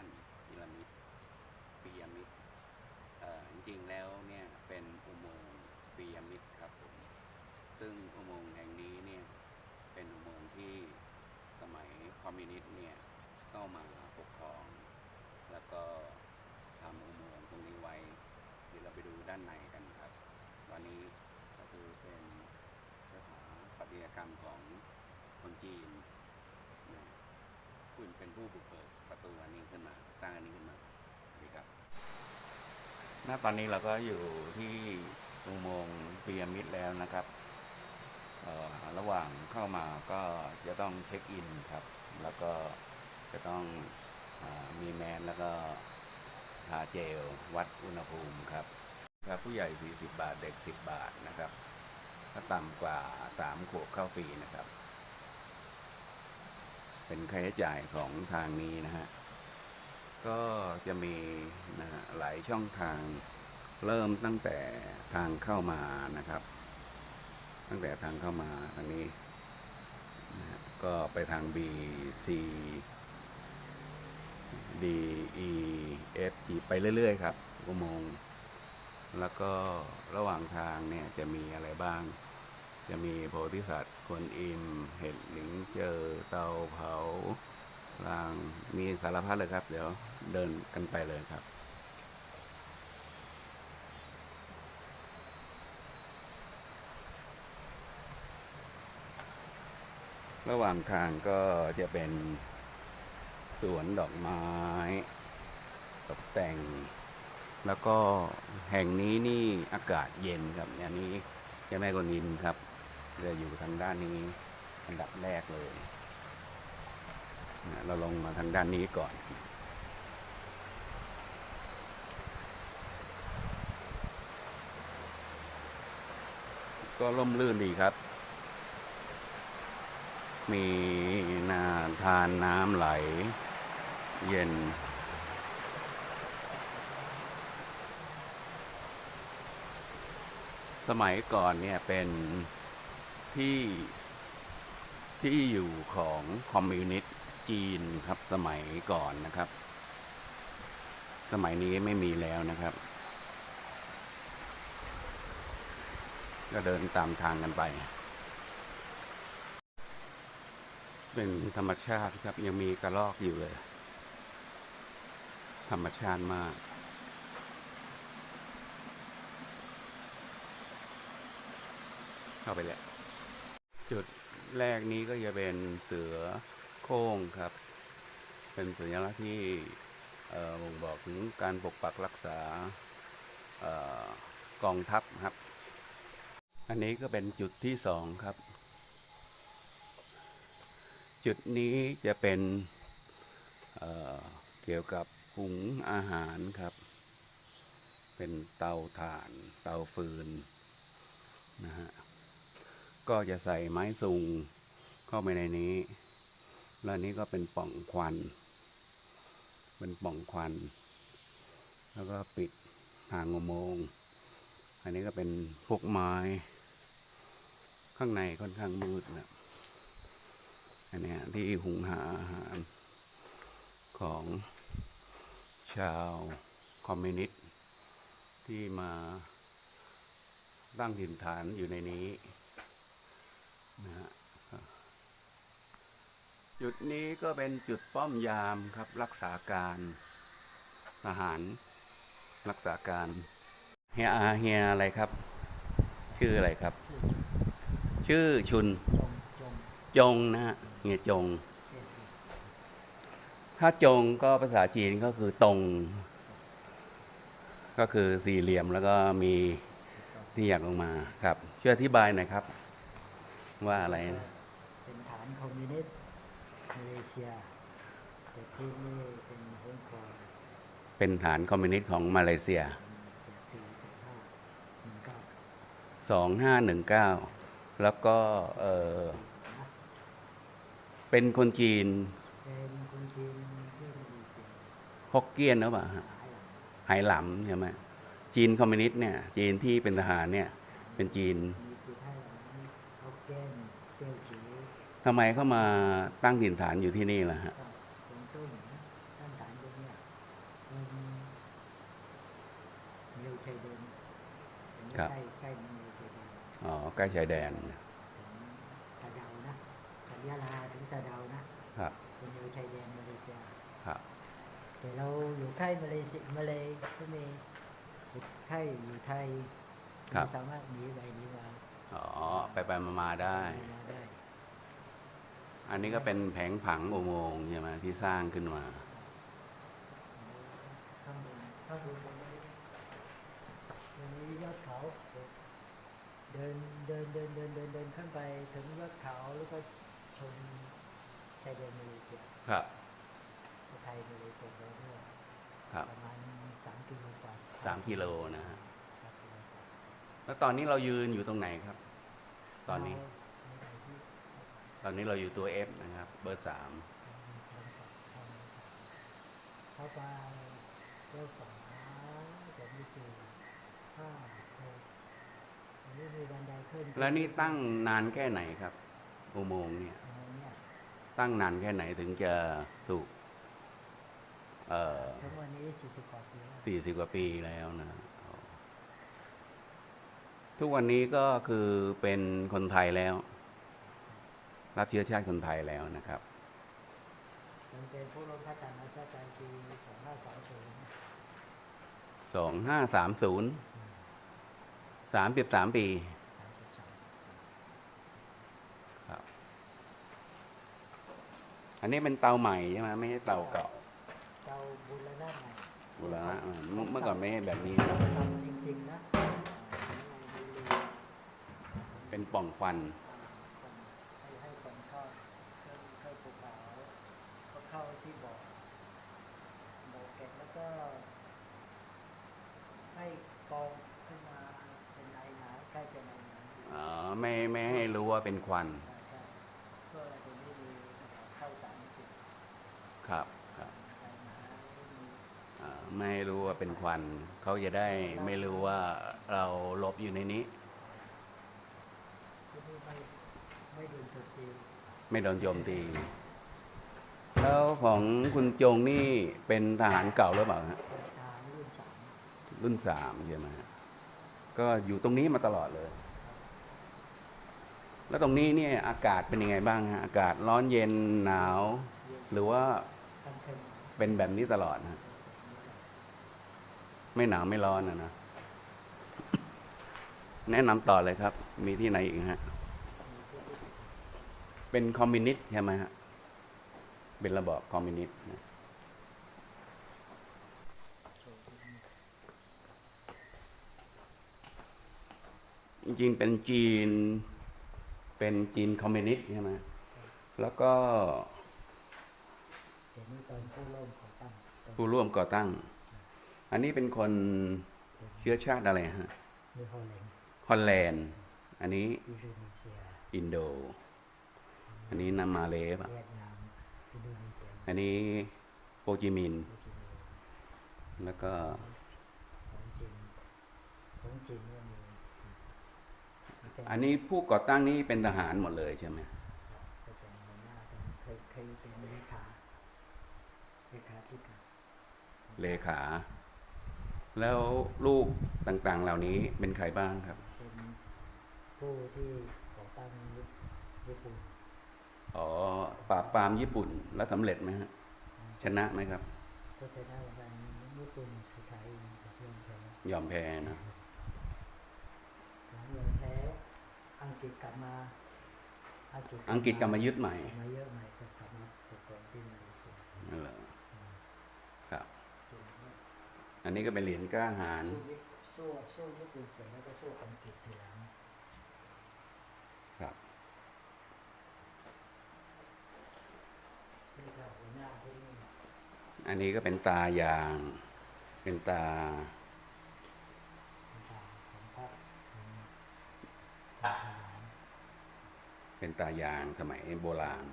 านพีระมิดพีรยมิดจริงๆแล้วเนี่ยเป็นอุโมงค์พีรยมิดครับผมซึ่งอุโมงค์แห่งนี้เนี่ยเป็นอุโมงค์ที่สมัยคอมมิวนิสต์เนี่ยเข้ามาปกครอง แล้วก็ทำอุโมงค์ตรงนี้ไว้เดี๋ยวเราไปดูด้านในกันครับวันนี้ก็คือเป็นสถาปัตยกรรมของคนจีนคุณเป็นผู้บุกเบิก ตูอันนี้ขึ้นมาสร้างอันนี้ขึ้นมาสวัสดีครับณตอนนี้เราก็อยู่ที่อุโมงค์พีระมิดแล้วนะครับระหว่างเข้ามาก็จะต้องเช็คอินครับ แล้วก็จะต้องอมีแมสแล้วก็ทาเจล วัดอุณหภูมิครับครับผู้ใหญ่ 40 บาทเด็ก 10 บาทนะครับ ถ้าต่ำกว่า 3 ขวบเข้าฟรีนะครับ เป็นค่าใช้จ่ายของทางนี้นะฮะ ก็จะมีนะฮะหลายช่องทางเริ่มตั้งแต่ทางเข้ามานะครับ ตั้งแต่ทางเข้ามาทางนี้นะฮะก็ไปทาง B C D E F G ไปเรื่อย ๆ ครับอุโมงค์แล้วก็ระหว่างทางเนี่ยจะมีอะไรบ้าง จะมีโพธิสัตว์ คนอิมเห็ดหลิงเจอเตาเผารางมีสารพัดเลยครับ เดี๋ยวเดินกันไปเลยครับระหว่างทางก็จะเป็นสวนดอกไม้ตกแต่ง แล้วก็แห่งนี้นี่อากาศเย็นครับอันนี้เจ้าแม่กวนอิมครับ จะอยู่ทางด้านนี้อันดับแรกเลย เราลงมาทางด้านนี้ก่อน ก็ร่มรื่นดีครับ มีนาทานน้ำไหล เย็นสมัยก่อนเนี่ยเป็น ที่ที่อยู่ของคอมมิวนิสต์จีนครับสมัยก่อนนะครับ สมัยนี้ไม่มีแล้วนะครับ ก็เดินตามทางกันไป เป็นธรรมชาติครับยังมีกระรอกอยู่เลย ธรรมชาติมากเข้าไปแล้ว จุดแรกนี้ก็จะเป็นเสือโคร่งครับ เป็นสัญลักษณ์ที่เอ่อบ่งบอกถึงการปกปักรักษาออกองทัพครับ อันนี้ก็เป็นจุดที่สองครับ จุดนี้จะเป็นเเกี่ยวกับหุงอาหารครับ เป็นเตาถ่านเตาฟืนนะฮะ ก็จะใส่ไม้ซุงเข้าไปในนี้ แล้วนี้ก็เป็นป่องควัน เป็นป่องควัน แล้วก็ปิดทางอุโมงค์อันนี้ก็เป็นพวกไม้ ข้างในค่อนข้างมืดนะอันนี้ที่หุงหาอาหารของชาวคอมมิวนิสต์ที่มาตั้งถิ่นฐานอยู่ในนี้ นะฮะจุดนี้ก็เป็นจุดป้อมยามครับรักษาการทหารรักษาการเฮียอาเฮียอะไรครับ ชื่ออะไรครับ ชื่อชุนจงนะฮะเฮียจง ถ้าจงก็ภาษาจีนก็คือตรง ก็คือสี่เหลี่ยมแล้วก็มีที่อยากลงมาครับ ช่วยอธิบายหน่อยครับ ว่าอะไรนะเป็นฐานคอมมิวนิสต์มาเลเซียแต่ที่นี่เป็นฮ่องกงเป็นฐานคอมมิวนิสต์ของมาเลเซียเสียปีสองห้าหนึ่งเก้า2519แล้วก็เออเป็นคนจีนเป็นคนจีนที่มาเลเซียฮกเกี้ยนหรือเปล่าฮะหายหลังไหหลำใช่ไหมจีนคอมมิวนิสต์เนี่ย จีนที่เป็นทหารเนี่ย เป็นจีน ทำไมเข้ามาตั้งถิ่นฐานอยู่ที่นี่ล่ะฮะก็เป็นต้นนะตั้งฐานตรงเนี้ยเป็นมิวเทายแดนผมอยู่ครับใกล้ใกล้มือชายแดนอ๋อใกล้ชายแดนถึงสะเดานะจากยะลาถึงสะเดานะครับเป็นแนวชายแดนมาเลเซียครับแต่เราอยู่ใกล้มาเลเซียมาเลยก็มีอยู่ใกล้อยู่ไทยครับสามารถหนีไปหนีมา อ๋อ ไปไปมามาๆได้หนีมาได้ อันนี้ก็เป็นแผงผังอุโมงค์ใช่ไหมที่สร้างขึ้นมาข้างบนข้างบนตรงนี้ตรงนี้ยอดเขา เดินเดินเดินเดินเดินเดินขึ้นไปถึงยอดเขาแล้วก็ชมชายแดนมาเลเซียครับไทยมาเลเซียแล้วด้วยครับประมาณสามกิโลกว่าสามกิโลนะฮะ สามกิโลกว่า แล้วตอนนี้เรายืนอยู่ตรงไหนครับ ตอนนี้เราในที่ตอนนี้เราอยู่ตัว F นะครับ เบอร์สามเข้าไปเลี้ยวขวาจะมีสี่ห้าหกอันนี้มีบันไดขึ้น แล้วนี่ตั้งนานแค่ไหนครับอุโมงค์เนี่ยอันนี้เนี่ยตั้งนานแค่ไหนถึงจะถูก เอ่อทั้งวันนี้สี่สิบกว่าปีแล้วสี่สิบกว่าปีแล้วนะ ทุกวันนี้ก็คือเป็นคนไทยแล้ว รับเชื้อชาติคนไทยแล้วนะครับมันเป็นผู้ร่วมพัฒนาชาติไทยปีสองห้าสามศูนย์สองห้าสามศูนย์สามสิบสามปีสามสิบสามครับอันนี้เป็นเตาใหม่ใช่ไหมไม่ใช่เตาเก่าเจ้าบุรณะใหม่บูรณะอ่าเมื่อเมื่อก่อนไม่ใช่แบบนี้นะทำจริงๆนะอ่า เป็นป่องควันให้ให้คนเข้าเข้าเข้าภูเขาก็เข้าที่บ่อบ่อเก็บแล้วก็ ให้กองขึ้นมาเป็นไอหนาใกล้จะไอหนาอ๋อไม่ไม่ให้รู้ว่าเป็นควันใช่ใช่เพื่อจะไม่ีเข้าสารพิษครับครับไม่มีอ่าไม่ให้รู้ว่าเป็นควัน เขาจะได้ไม่รู้ว่าเราหลบอยู่ในนี้ ที่นี่ไม่ ไม่โดนโจมตีไม่โดนโจมตี แล้วของคุณจงนี่เป็นทหารเก่าหรือเปล่าฮะรุ่นสามรุ่นสามใช่ไหมก็อยู่ตรงนี้มาตลอดเลย แล้วตรงนี้เนี่ยอากาศเป็นยังไงบ้างฮะอากาศร้อนเย็นหนาว หรือว่าเป็นแบบนี้ตลอดฮะไม่หนาวไม่ร้อนนะนะแนะนำต่อเลยครับ มีที่ไหนอีกฮะ เป็นคอมมิวนิสต์ใช่ไหมฮะ เป็นระบอบคอมมิวนิสต์นะโชว์ที่นี่จริงๆเป็นจีน เป็นจีนคอมมิวนิสต์ใช่ไหมแล้วก็เดี๋ยวนี้ตอนผู้ร่วมก่อตั้งตอนผู้ร่วมก่อตั้ง อันนี้เป็นคนเชื้อชาติอะไรฮะนิฮอลแลนด์ฮอลแลนด์ อันนี้อินโดนีเซีย อันนี้นามาเลปอันนี้โฮจิมิน แล้วก็อันนี้ผู้ก่อตั้งนี่เป็นทหารหมดเลยใช่ไหมเลขา แล้วลูกต่างๆ เหล่านี้เป็นใครบ้างครับ เป็นผู้ที่ก่อตั้งญี่ปุ่น อ๋อปราบปรามญี่ปุ่นแล้วสำเร็จไหมฮะชนะไหมครับ ก็จะได้รางวัลญี่ปุ่นสุดท้ายกับเรื่องแพ้ยอมแพ้นะหลังเรื่องแพ้อังกฤษกลับมาอังกฤษอังกฤษกลับมายึดใหม่มาเยอะใหม่ก็กลับมาปกครองที่มาเลเซียนั่นเหรอครับ อันนี้ก็เป็นเหรียญกล้าหาญสู้สู้สู้ญี่ปุ่นเสร็จแล้วก็สู้อังกฤษทีหลัง ครับ นี่ก็หัวหน้าที่นี่ อันนี้ก็เป็นตายาง เป็นตา เป็นทางของพรรคของทหารเป็นตายางสมัยโบราณ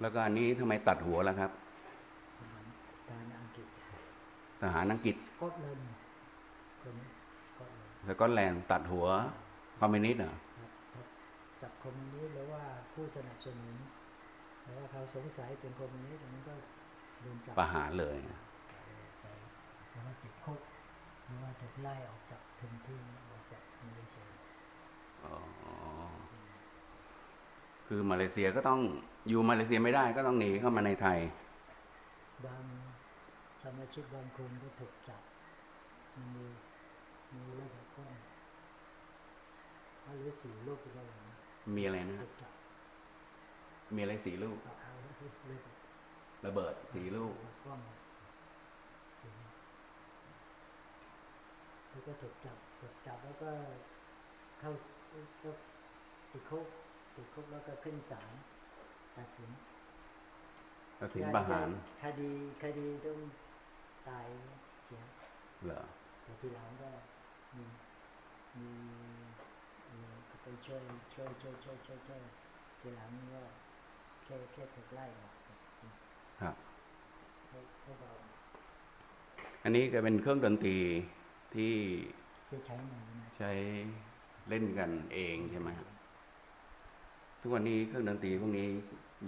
แล้วก็อันนี้ทำไมตัดหัวล่ะครับการอังกฤษทหารอังกฤษ สกอตแลนด์คนนี้สกอตแลนด์แล้วก็แลนด์ตัดหัวคอมมิวนิสต์เหรอครับครับ จับคอมมิวนิสต์หรือว่าผู้สนับสนุนหรือว่าเขาสงสัยเป็นคอมมิวนิสต์อันนั้นก็โดโดนจับประหารเลยไปหรือว่าติดคุกหรือว่าถูกไล่ออกจากพื้นที่ออกจากมาเลเซียอ๋อคือมาเลเซียก็ต้องอยู่มาเลเซียไม่ได้ก็ต้องหนีเข้ามาในไทย บางสมาชิกบางคนก็ถูกจับมันมีมีระบบก็หรือสี่ลูกก็ได้นะ มีอะไรนะถูกจับมีอะไรสีลูกเอาเอาระบบระเบิดสีลูกกล้องสี่ลูกแล้วก็ถูกจับถูกจับแล้วก็เข้าก็ติดคุกติดคุกแล้วก็ขึ้นศาลตัดสินตัดสินประหารคดีคดีต้องตายเสียเหรอแต่ทีหลังก็มีมีมีก็ไป ช่วยช่วยช่วยช่วยช่วยช่วยทีหลังก็แค่แค่ถูกไล่ออกครับอันนี้ก็เป็นเครื่องดนตรีที่ใช้ใช้เล่นกันเองใช่ไหมครับทุกวันนี้เครื่องดนตรีพวกนี้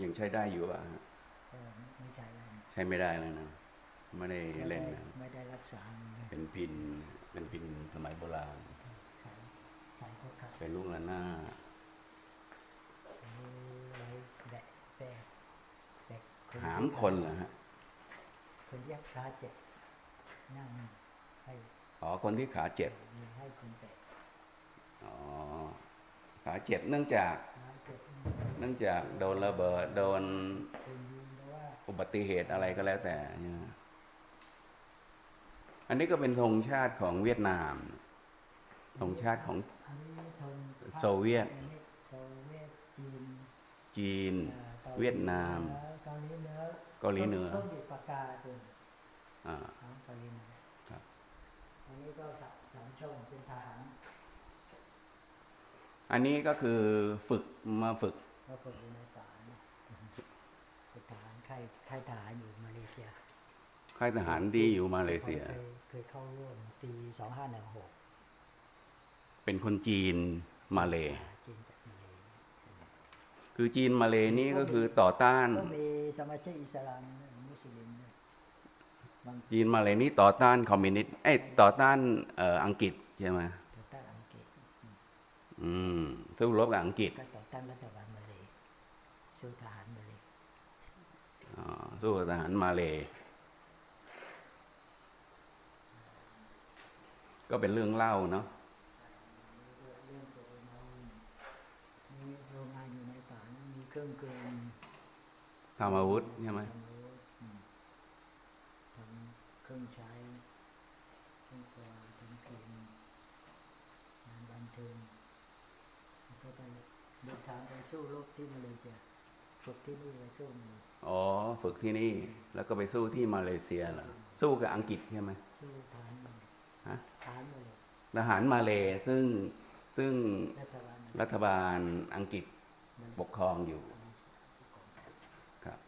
ยังใช้ได้อยู่ป่ะไม่ใช้แล้วใช้ไม่ได้แล้วนะไม่ได้เล่นนะไม่ได้รักษาเป็นพินเป็นพินสมัยโบราณ เป็นลูกระนาดเลยแบกแบกแบกหามคนเหรอฮะคนที่ขาเจ็บนั่งให้อ๋อคนที่ขาเจ็บมีให้คนแบกอ๋อขาเจ็บเนื่องจากขาเจ็บเนื่องจากโดนระเบิดโดนคนยิงเพราะว่าอุบัติเหตุอะไรก็แล้วแต่ใช่ไหมอันนี้ก็เป็นธงชาติของเวียดนาม ธงชาติของอันนี้ธงโซเวียตอันนี้โซเวียต จีนจีนอ่ากเวียดนาม เกาหลีเหนือเกาหลีเหนือต้นดิบปากกาตัวอ่าของเกาหลีเหนือครับอันนี้ก็สามสามช่องเป็นทหารอันนี้ก็คือฝึกมาฝึกก็ฝึกอยู่ในป่าเนี่ยเป็นทหารค่ายค่ายทหารอยู่มาเลเซียค่ายทหารที่อยู่มาเลเซียเคยเคยเข้าร่วมปีสองห้าหนึ่งหก เป็นคนจีนมาเลจีนจากมาเลคือจีนมาเลนี่ก็คือต่อต้านก็มีสมาชิกอิสลามมุสลิมด้วยบางจีนมาเลนี่ต่อต้านคอมมิวนิสต์เอ้ยต่อต้านเอ่ออังกฤษใช่ไหมต่อต้านอังกฤษอืมสู้รบกับอังกฤษก็ต่อต้านรัฐบาลมาเลสู้ทหารมาเลอ๋อสู้กับทหารมาเลก็เป็นเรื่องเล่าเนาะ เรื่องตัวเรามีโรงงานอยู่ในป่านะมีเค รื่องกลทำอาวุธใช่ไหมทำอาวุธอืมทำเครื่องใช้เครื่องครัวทำกินงานบันเทิงแล้วก็ไปเดินทางไปสู้รบที่มาเลเซียฝึกที่นี่ไปสู้มาอ๋อฝึกที่นี่ แล้วก็ไปสู้ที่มาเลเซียเหรอสู้กับอังกฤษใช่ไหมสู้ทหารมาฮะทหารมาเลยทหารมาเลซึ่งซึ่งรัฐบาลรัฐบาลอังกฤษ ปกครองอยู่ครับ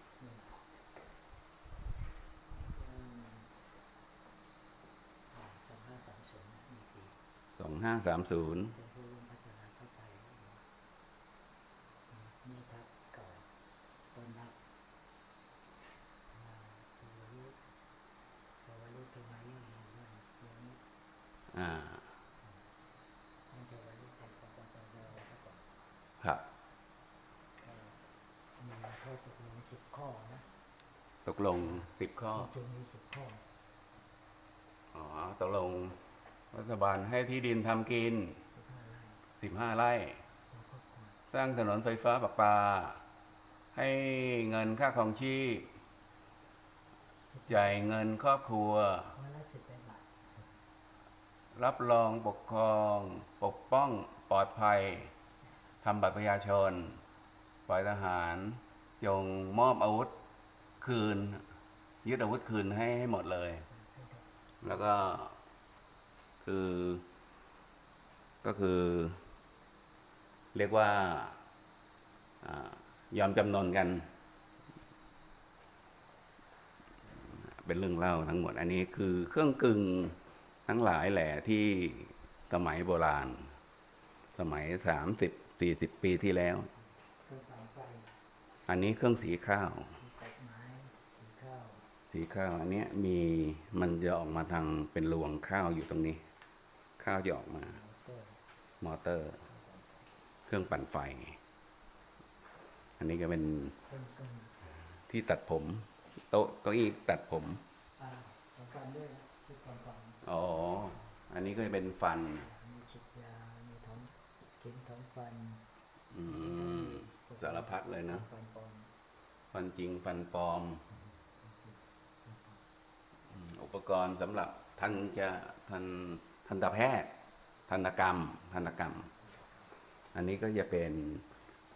สองห้าสามศูนย์มีปี สองห้าสามศูนย์ เป็นผู้ร่วมพัฒนาเข้าไปมีทัพเก่าต้นนักตัวลูกตัวลูกตัวมาเรื่องนี้ว่าตัวนี้ อ่า ให้ตัวลูกเป็นปปปดซะก่อน ครับ ก็มีข้อตกลงสิบข้อนะ ตกลงสิบข้อ จริงๆมีสิบข้อ อ๋อตกลงรัฐบาลให้ที่ดินทำกิน สิบห้าไร่สิบห้าไร่ ต่อครอบครัวสร้างถนนไฟฟ้าประปา ให้เงินค่าครองชีพจ่ายเงินครอบครัว วันละสิบแปดบาทรับรองปกครอง ปกป้องปลอดภัยทำบัตรประชาชนฝ่ายทหาร จงมอบอาวุธ คืน ยึดอาวุธคืนให้ให้หมดเลย แล้วก็คือ ก็คือ เรียกว่าอยอมจำนนกัน เป็นเรื่องเล่าทั้งหมด อันนี้คือเครื่องกึ่งทั้งหลายแหละที่สมัยโบราณ สมัยสามสิบสี่สิบปีที่แล้ว อันนี้เครื่องสีข้าว สีข้าวสีข้าวอันเนี้ยมีมันจะออกมาทางเป็นรวงข้าวอยู่ตรงนี้ ข้าวจะออกมาก็มอเตอร์ เครื่องปั่นไฟ อันนี้ก็เป็นเป็นเป็นที่ตัดผม โต๊ะเก้าอี้ตัดผมอ่าของการด้วยนะที่ความฟังอ๋อ อันนี้ก็จะเป็นฟันมีฉีดยามีท้องเข็มท้องฟันอืมสารพัดเลยนะ ฟันปลอมฟันจริงฟันปลอมอืมอุ ปกรณ์สำหรับทันจะทันทันตแพทย์ทันตกรรมทันตกรรม อันนี้ก็จะเป็น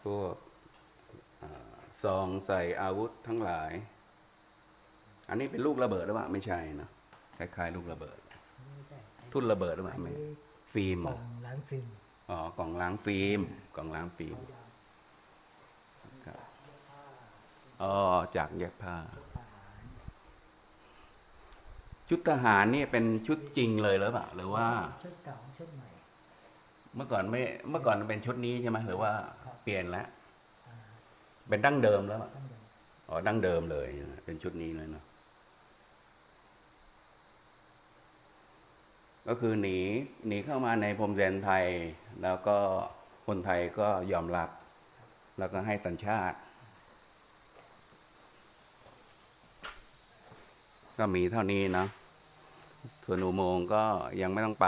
พวกอ่าซองใส่อาวุธทั้งหลาย อันนี้เป็นลูกระเบิดหรือเปล่าไม่ใช่นะคล้ายๆ ลูกระเบิดไม่ใช่ไอ้ทุ่นระเบิดหรือเปอัล่านไม่นี้ฟิล์มกเหรล่อองล้างฟิล์มอ๋อกล่องล้างฟิล์มกล่องล้างฟิล์มยาวครับๆผ้าอ๋อจากเย็บผ้าทหาร ชุดทหารนี่เป็นชุดจริงเลยหรือเปล่าหรือว่าชุดเก่าชุดใหม่ เมื่อก่อนไม่เมื่อก่อนเป็นชุดนี้ใช่ไหมหรือว่าครับเปลี่ยนแล้วอ่าเป็นดั้งเดิมแล้วอะตั้งแต่อ๋อดั้งเดิมเลย เป็นชุดนี้เลยเนาะก็คือหนีหนีเข้ามาในพรมแดนไทย แล้วก็คนไทยก็ยอมรับ แล้วก็ให้สัญชาติ ก็มีเท่านี้เนาะ ส่วนอุโมงค์ก็ยังไม่ต้องไป